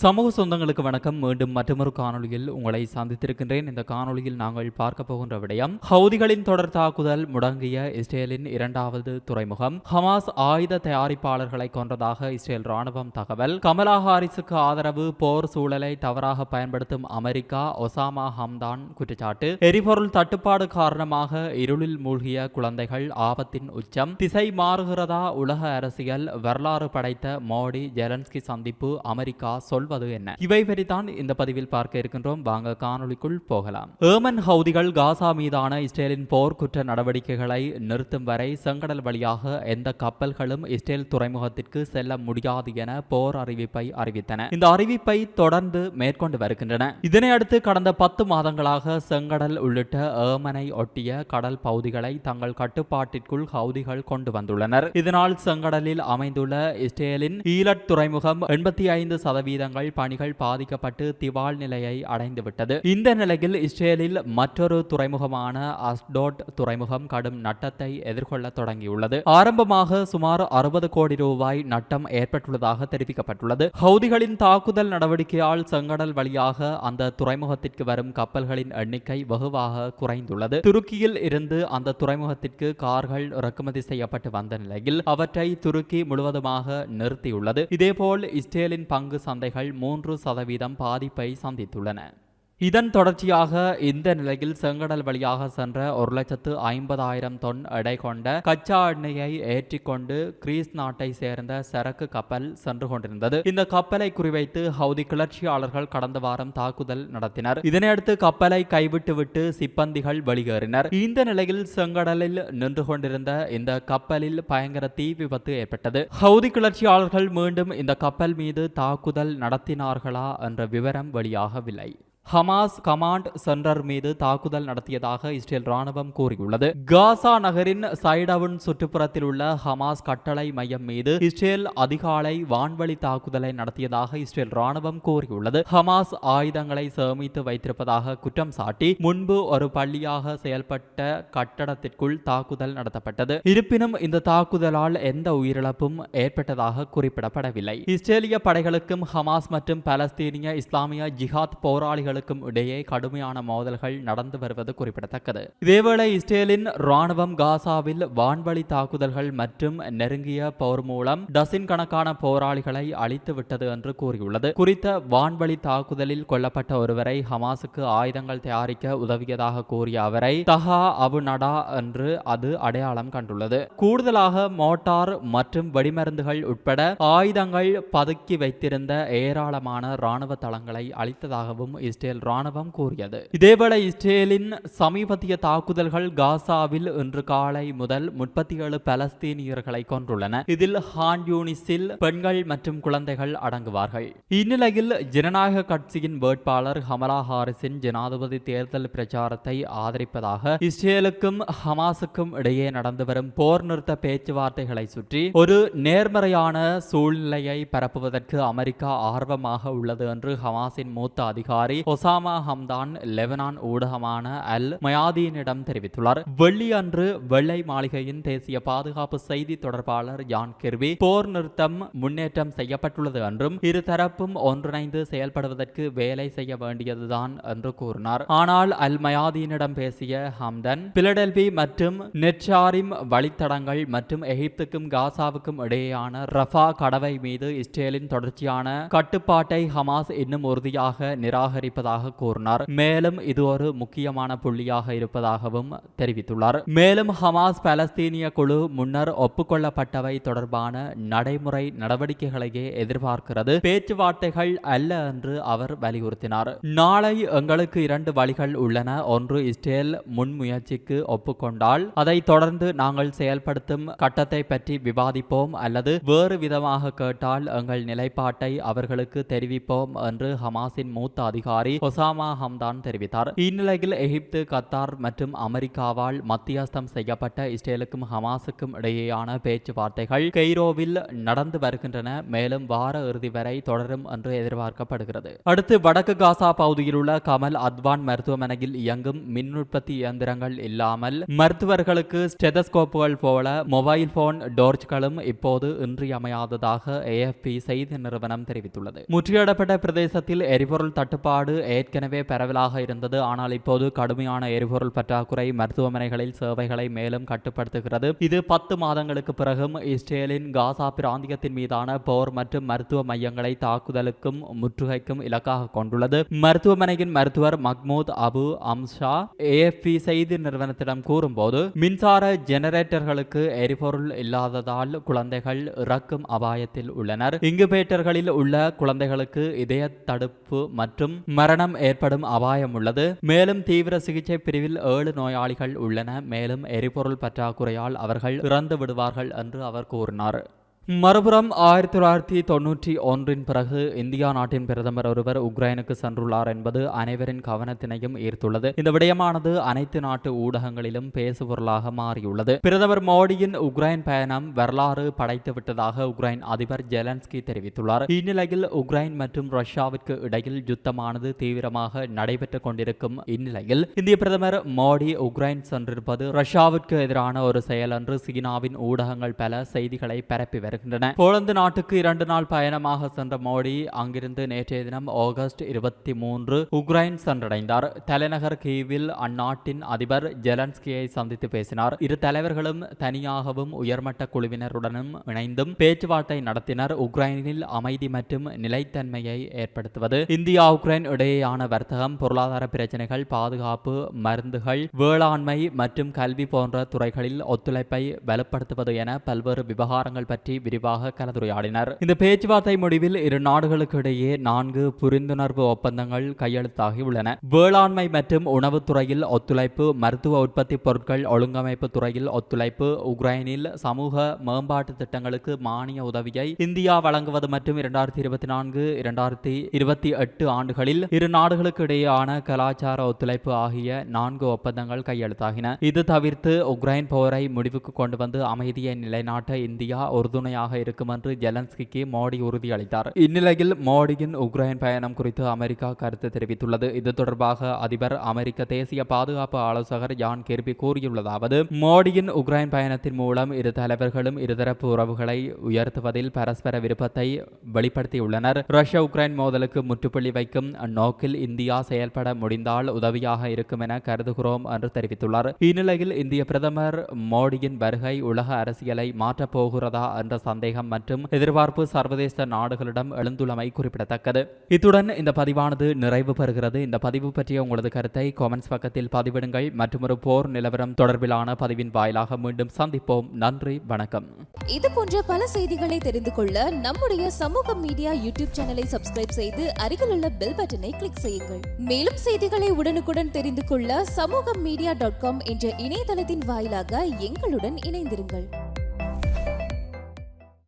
சமூக சொந்தங்களுக்கு வணக்கம். மீண்டும் மற்றொரு காணொளியில் உங்களை சந்தித்திருக்கின்றேன். இந்த காணொளியில் நாங்கள் பார்க்க போகின்ற விடயம் ஹவுதிகளின் தொடர் தாக்குதல் முடங்கிய இஸ்ரேலின் இரண்டாவது துறைமுகம். ஹமாஸ் ஆயுத தயாரிப்பாளர்களை கொன்றதாக இஸ்ரேல் ராணுவம் தகவல். கமலா ஹாரிஸுக்கு ஆதரவு போர் சூழலை தவறாக பயன்படுத்தும் அமெரிக்கா ஒசாமா ஹம்தான் குற்றச்சாட்டு. எரிபொருள் தட்டுப்பாடு காரணமாக இருளில் மூழ்கிய குழந்தைகள் ஆபத்தின் உச்சம். திசை மாறுகிறதா உலக அரசியல்? வரலாறு படைத்த மோடி ஜெலன்ஸ்கி சந்திப்பு அமெரிக்கா சொல் சொல்வது என்ன? இவை பற்றித்தான் இந்த பதிவில் பார்க்க இருக்கின்றோம். வாங்க காணொளிக்குள் போகலாம். ஏமன் ஹவுதிகள் காசா மீதான இஸ்ரேலின் போர்க்குற்ற நடவடிக்கைகளை நிறுத்தும் வரை செங்கடல் வழியாக எந்த கப்பல்களும் இஸ்ரேல் துறைமுகத்திற்கு செல்ல முடியாது என போர் அறிவிப்பை அறிவித்தன. இந்த அறிவிப்பை தொடர்ந்து மேற்கொண்டு வருகின்றன. இதனை அடுத்து கடந்த பத்து மாதங்களாக செங்கடல் உள்ளிட்ட ஏமனை ஒட்டிய கடல் பகுதிகளை தங்கள் கட்டுப்பாட்டிற்குள் ஹவுதிகள் கொண்டு வந்துள்ளனர். இதனால் செங்கடலில் அமைந்துள்ள இஸ்ரேலின் ஈலட் துறைமுகம் எண்பத்தி ஐந்து சதவீதங்கள் பணிகள் பாதிக்கப்பட்டு திவால் நிலையை அடைந்துவிட்டது. இந்த நிலையில் இஸ்ரேலில் மற்றொரு துறைமுகமான அஸ்டோட் துறைமுகம் கடும் நட்டத்தை எதிர்கொள்ள தொடங்கியுள்ளது. ஆரம்பமாக சுமார் அறுபது கோடி ரூபாய் நட்டம் ஏற்பட்டுள்ளதாக தெரிவிக்கப்பட்டுள்ளது. ஹவுதிகளின் தாக்குதல் நடவடிக்கையால் செங்கடல் வழியாக அந்த துறைமுகத்திற்கு வரும் கப்பல்களின் எண்ணிக்கை வெகுவாக குறைந்துள்ளது. துருக்கியில் இருந்து அந்த துறைமுகத்திற்கு கார்கள் இறக்குமதி செய்யப்பட்டு வந்த நிலையில் அவற்றை துருக்கி முழுவதுமாக நிறுத்தியுள்ளது. இதேபோல் இஸ்ரேலின் பங்கு சந்தைகள் மூன்று சதவீதம் பாதிப்பை சந்தித்துள்ளன. இதன் தொடர்ச்சியாக இந்த நிலையில் செங்கடல் வழியாக சென்ற ஒரு லட்சத்து ஐம்பதாயிரம் தொன் எடை கொண்ட கச்சா எண்ணெயை ஏற்றிக்கொண்டு கிரீஸ் நாட்டை சேர்ந்த சரக்கு கப்பல் சென்று கொண்டிருந்தது. இந்த கப்பலை குறிவைத்து ஹவுதி கிளர்ச்சியாளர்கள் கடந்த வாரம் தாக்குதல் நடத்தினர். இதனையடுத்து கப்பலை கைவிட்டுவிட்டு சிப்பந்திகள் வெளியேறினர். இந்த நிலையில் செங்கடலில் நின்று கொண்டிருந்த இந்த கப்பலில் பயங்கர தீ விபத்து ஏற்பட்டது. ஹவுதி கிளர்ச்சியாளர்கள் மீண்டும் இந்த கப்பல் மீது தாக்குதல் நடத்தினார்களா என்ற விவரம் வெளியாகவில்லை. ஹமாஸ் கமாண்ட் சென்டர் மீது தாக்குதல் நடத்தியதாக இஸ்ரேல் ராணுவம் கூறியுள்ளது. காசா நகரின் சைடவுன் சுற்றுப்புறத்தில் உள்ள ஹமாஸ் கட்டளை மையம் மீது இஸ்ரேல் அதிகாலை வான்வழி தாக்குதலை நடத்தியதாக இஸ்ரேல் ராணுவம் கூறியுள்ளது. ஹமாஸ் ஆயுதங்களை சேமித்து வைத்திருப்பதாக குற்றம் சாட்டி முன்பு ஒரு பள்ளியாக செயல்பட்ட கட்டடத்திற்குள் தாக்குதல் நடத்தப்பட்டது. இருப்பினும் இந்த தாக்குதலால் எந்த உயிரிழப்பும் ஏற்பட்டதாக குறிப்பிடப்படவில்லை. இஸ்ரேலிய படைகளுக்கும் ஹமாஸ் மற்றும் பலஸ்தீனிய இஸ்லாமிய ஜிஹாத் போராளிகளுக்கும் இடையே கடுமையான மோதல்கள் நடந்து வருவது குறிப்பிடத்தக்கது. இதேவேளை இஸ்ரேலின் ராணுவம் காசாவில் வான்வழி தாக்குதல்கள் மற்றும் நெருங்கிய போர் மூலம் டசின் கணக்கான போராளிகளை அழித்து விட்டது என்று கூறியுள்ளது. குறித்த வான்வழி தாக்குதலில் கொல்லப்பட்ட ஒருவரை ஹமாஸுக்கு ஆயுதங்கள் தயாரிக்க உதவியதாக கூறிய அவரை தஹா அபு நடா என்று அது அடையாளம் கண்டுள்ளது. கூடுதலாக மோட்டார் மற்றும் வெடிமருந்துகள் உட்பட ஆயுதங்கள் பதுக்கி வைத்திருந்த ஏராளமான ராணுவ தளங்களை அழித்ததாகவும் இஸ்ரேல் இஸ்ரேல் ராணுவம் கூறியது. இதேவேளை இஸ்ரேலின் சமீபத்திய தாக்குதல்கள் காசாவில் இன்று காலை முதல் முப்பத்தி ஏழு பலஸ்தீனியர்களை கொன்றுள்ளன. இதில் ஹான் யூனிஸில் பெண்கள் மற்றும் குழந்தைகள் அடங்குவார்கள். இந்நிலையில் ஜனநாயக கட்சியின் வேட்பாளர் ஹமலா ஹாரிஸின் ஜனாதிபதி தேர்தல் பிரச்சாரத்தை ஆதரிப்பதாக இஸ்ரேலுக்கும் ஹமாஸுக்கும் இடையே நடந்து வரும் போர் நிறுத்த பேச்சுவார்த்தைகளை சுற்றி ஒரு நேர்மறையான சூழ்நிலையை பரப்புவதற்கு அமெரிக்கா ஆர்வமாக உள்ளது என்று ஹமாஸின் மூத்த அதிகாரி ஒசாமா ஹம்தான் லெபனான் ஊடகமான அல் மயாதீனிடம் தெரிவித்துள்ளார். வெள்ளி அன்று வெள்ளை மாளிகையின் தேசிய பாதுகாப்பு செய்தி தொடர்பாளர் ஜான் கெர்வி போர் நிறுத்தம் முன்னேற்றம் செய்யப்பட்டுள்ளது என்றும் இருதரப்பும் ஒன்றிணைந்து செயல்படுவதற்கு வேலை செய்ய வேண்டியதுதான் என்று கூறினார். ஆனால் அல் மயாதீனிடம் பேசிய ஹம்தன் பிலடெல்பி மற்றும் நெட்சாரிம் வழித்தடங்கள் மற்றும் எகிப்துக்கும் காசாவுக்கும் இடையேயான ரஃபா கடவை மீது இஸ்ரேலின் தொடர்ச்சியான கட்டுப்பாட்டை ஹமாஸ் இன்னும் உறுதியாக இருப்பதாக கூறினார். மேலும் இது ஒரு முக்கியமான புள்ளியாக இருப்பதாகவும் தெரிவித்துள்ளார். மேலும் ஹமாஸ் பலஸ்தீனிய குழு முன்னர் ஒப்புக்கொள்ளப்பட்டவை தொடர்பான நடைமுறை நடவடிக்கைகளையே எதிர்பார்க்கிறது. பேச்சுவார்த்தைகள் அல்ல என்று அவர் வலியுறுத்தினார். நாளை எங்களுக்கு இரண்டு வழிகள் உள்ளன. ஒன்று இஸ்ரேல் முன்முயற்சிக்கு ஒப்புக்கொண்டால் அதை தொடர்ந்து நாங்கள் செயல்படுத்தும் கட்டத்தை பற்றி விவாதிப்போம் அல்லது வேறு விதமாக கேட்டால் எங்கள் நிலைப்பாட்டை அவர்களுக்கு தெரிவிப்போம் என்று ஹமாஸின் மூத்த அதிகாரி அதிகாரி ஒசாமா ஹம்தான் தெரிவித்தார். இந்நிலையில் எகிப்து கத்தார் மற்றும் அமெரிக்காவால் மத்தியஸ்தம் செய்யப்பட்ட இஸ்ரேலுக்கும் ஹமாஸுக்கும் இடையேயான பேச்சுவார்த்தைகள் கெய்ரோவில் நடந்து வருகின்றன. மேலும் வார இறுதி வரை தொடரும் என்று எதிர்பார்க்கப்படுகிறது. அடுத்து வடக்கு காசா பகுதியில் உள்ள கமல் அத்வான் மருத்துவமனையில் இயங்கும் மின் உற்பத்தி இயந்திரங்கள் இல்லாமல் மருத்துவர்களுக்கு ஸ்டெதஸ்கோப்புகள் போல மொபைல் போன் டோர்ச்களும் இப்போது இன்றியமையாததாக ஏஎஃப்பி செய்தி நிறுவனம் தெரிவித்துள்ளது. முற்றியடப்பட்ட பிரதேசத்தில் எரிபொருள் தட்டுப்பாடு ஏற்கனவே பரவலாக இருந்தது. ஆனால் இப்போது கடுமையான எரிபொருள் பற்றாக்குறை மருத்துவமனைகளில் சேவைகளை மேலும் கட்டுப்படுத்துகிறது. இது பத்து மாதங்களுக்கு பிறகும் இஸ்ரேலின் காசா பிராந்தியத்தின் மீதான போர் மற்றும் மருத்துவ மையங்களை தாக்குதலுக்கும் முற்றுகைக்கும் இலக்காக கொண்டுள்ளது. மருத்துவமனையின் மருத்துவர் மக்மூத் அபு அம்ஷா ஏஎஃப்பி செய்தி நிறுவனத்திடம் கூறும்போது மின்சார ஜெனரேட்டர்களுக்கு எரிபொருள் இல்லாததால் குழந்தைகள் இறக்கும் அபாயத்தில் உள்ளனர். இங்குபேட்டர்களில் உள்ள குழந்தைகளுக்கு இதய தடுப்பு மற்றும் மரணம் ஏற்படும் அபாயம் உள்ளது. மேலும் தீவிர சிகிச்சை பிரிவில் ஏழு நோயாளிகள் உள்ளன. மேலும் எரிபொருள் பற்றாக்குறையால் அவர்கள் இறந்து விடுவார்கள் என்று அவர் கூறினார். மறுபுறம் ஆயிரத்தி தொள்ளாயிரத்தி தொன்னூற்றி ஒன்றின் பிறகு இந்தியா நாட்டின் பிரதமர் ஒருவர் உக்ரைனுக்கு சென்றுள்ளார் என்பது அனைவரின் கவனத்தினையும் ஈர்த்துள்ளது. இந்த விடயமானது அனைத்து நாட்டு ஊடகங்களிலும் பேசுபொருளாக மாறியுள்ளது. பிரதமர் மோடியின் உக்ரைன் பயணம் வரலாறு படைத்து விட்டதாக உக்ரைன் அதிபர் ஜெலன்ஸ்கி தெரிவித்துள்ளார். இந்நிலையில் உக்ரைன் மற்றும் ரஷ்யாவிற்கு இடையில் யுத்தமானது தீவிரமாக நடைபெற்றுக் கொண்டிருக்கும் இந்நிலையில் இந்திய பிரதமர் மோடி உக்ரைன் சென்றிருப்பது ரஷ்யாவிற்கு எதிரான ஒரு செயல் என்று சீனாவின் ஊடகங்கள் பல செய்திகளை பரப்பி வருகிறது வருகின்றன போலந்து நாட்டுக்கு இரண்டு நாள் பயணமாக சென்ற மோடி அங்கிருந்து நேற்றைய தினம் ஆகஸ்ட் இருபத்தி மூன்று உக்ரைன் சென்றடைந்தார். தலைநகர் கீவில் அந்நாட்டின் அதிபர் ஜெலன்ஸ்கியை சந்தித்து பேசினார். இரு தலைவர்களும் தனியாகவும் உயர்மட்ட குழுவினருடனும் இணைந்தும் பேச்சுவார்த்தை நடத்தினர். உக்ரைனில் அமைதி மற்றும் நிலைத்தன்மையை ஏற்படுத்துவது இந்தியா உக்ரைன் இடையேயான வர்த்தகம் பொருளாதார பிரச்சனைகள் பாதுகாப்பு மருந்துகள் வேளாண்மை மற்றும் கல்வி போன்ற துறைகளில் ஒத்துழைப்பை வலுப்படுத்துவது என பல்வேறு விவகாரங்கள் பற்றி விரிவாக கலந்துரையாடினர். இந்த பேச்சுவார்த்தை முடிவில் இரு நாடுகளுக்கு இடையே நான்கு புரிந்துணர்வு ஒப்பந்தங்கள் கையெழுத்தாகி உள்ளன. வேளாண்மை மற்றும் உணவுத்துறையில் ஒத்துழைப்பு மருத்துவ உற்பத்தி பொருட்கள் ஒழுங்கமைப்பு துறையில் ஒத்துழைப்பு உக்ரைனில் சமூக மேம்பாட்டு திட்டங்களுக்கு மானிய உதவியை இந்தியா வழங்குவது மற்றும் இரண்டாயிரத்தி இருபத்தி நான்கு இரண்டாயிரத்தி இருபத்தி எட்டு ஆண்டுகளில் இரு நாடுகளுக்கு இடையேயான கலாச்சார ஒத்துழைப்பு ஆகிய நான்கு ஒப்பந்தங்கள் கையெழுத்தாகின. இது தவிர்த்து உக்ரைன் போரை முடிவுக்கு கொண்டு வந்து அமைதியை நிலைநாட்ட இந்தியா உறுதுணையாக இருக்கும் என்று ஜெலன்ஸ்கிக்கு மோடி உறுதியளித்தார் இந்நிலையில் மோடியின் உக்ரைன் பயணம் குறித்து அமெரிக்கா கருத்து தெரிவித்துள்ளது. இது தொடர்பாக அதிபர் அமெரிக்க தேசிய பாதுகாப்பு ஆலோசகர் ஜான் கெர்பி கூறியுள்ளதாவது மோடியின் உக்ரைன் பயணத்தின் மூலம் இரு தலைவர்களும் இருதரப்பு உறவுகளை உயர்த்துவதில் பரஸ்பர விருப்பத்தை வெளிப்படுத்தியுள்ளனர். ரஷ்யா உக்ரைன் மோதலுக்கு முற்றுப்புள்ளி வைக்கும் நோக்கில் இந்தியா செயல்பட முடிந்தால் உதவியாக இருக்கும் என கருதுகிறோம் என்று தெரிவித்துள்ளார். இந்நிலையில் இந்திய பிரதமர் மோடியின் வருகை உலக அரசியலை மாற்றப் போகிறதா என்ற சந்தேகம் மற்றும் எதிர்பார்ப்பு சர்வதேச நாடுகளிடம் எழுந்துள்ளமை குறிப்பிடத்தக்கது. இத்துடன் இந்த பதிவானது நிறைவு பெறுகிறது. இந்த பதிவு பற்றிய உங்களது கருத்தை காமெண்ட்ஸ் பக்கத்தில் பதிவிடுங்கள். மற்றும் ஒரு போர் நிலவரம் தொடர்பிலான பதிவின் வாயிலாக மீண்டும் சந்திப்போம். நன்றி வணக்கம். இது போன்ற பல செய்திகளை தெரிந்து கொள்ள நம்முடைய சமூக மீடியா யூடியூப் சேனலை சப்ஸ்கிரைப் செய்து அருகில் உள்ள பெல் பட்டனை கிளிக் செய்யுங்கள். மேலும் செய்திகளை உடனுக்குடன் தெரிந்து கொள்ள சமூக மீடியா டாட் காம் என்ற இணையதளத்தின் வாயிலாக எங்களுடன் இணைந்திருங்கள்.